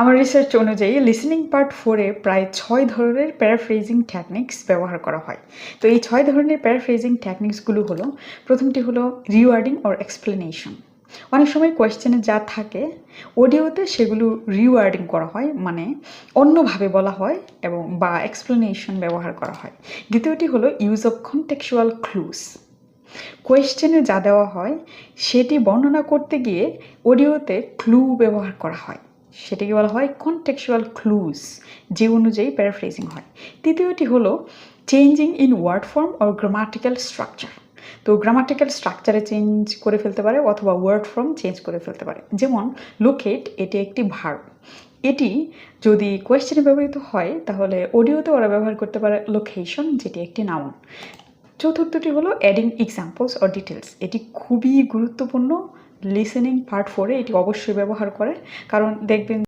আমার রিসার্চ অনুযায়ী listening part ফোরে প্রায় ছয় ধরনের প্যারাফ্রেজিং টেকনিক্স ব্যবহার করা হয়। তো এই ছয় ধরনের প্যারাফ্রেজিং টেকনিক্সগুলো হলো, প্রথমটি হলো রিওয়ার্ডিং অর এক্সপ্লেনেশন অনেক সময় কোয়েশ্চেনে যা থাকে অডিওতে সেগুলো রিওয়ার্ডিং করা হয় মানে অন্যভাবে বলা হয় এবং বা এক্সপ্লেনেশন ব্যবহার করা হয়। দ্বিতীয়টি হলো ইউজ অফ কনটেক্সুয়াল ক্লুজ কোয়েশ্চেনে যা দেওয়া হয়, সেটি বর্ণনা করতে গিয়ে অডিওতে ক্লু ব্যবহার করা হয়। সেটাকে বলা হয় কনটেক্সুয়াল ক্লুজ যে অনুযায়ী প্যারাফ্রেজিং হয়। তৃতীয়টি হলো changing in word form or grammatical structure তো গ্রামাটিক্যাল স্ট্রাকচারে চেঞ্জ করে ফেলতে পারে অথবা ওয়ার্ড ফর্ম চেঞ্জ করে ফেলতে পারে। যেমন লোকেট এটি একটি ভার্ব এটি যদি কোয়েশ্চেনে ব্যবহৃত হয়, তাহলে অডিওতে ওরা ব্যবহার করতে পারে লোকেশন যেটি একটি নাউন চতুর্থটি হলো অ্যাডিং এক্সাম্পলস অর ডিটেলস এটি খুবই গুরুত্বপূর্ণ লিসেনিং পার্ট ফোরে এটি অবশ্যই ব্যবহার করে। কারণ দেখবেন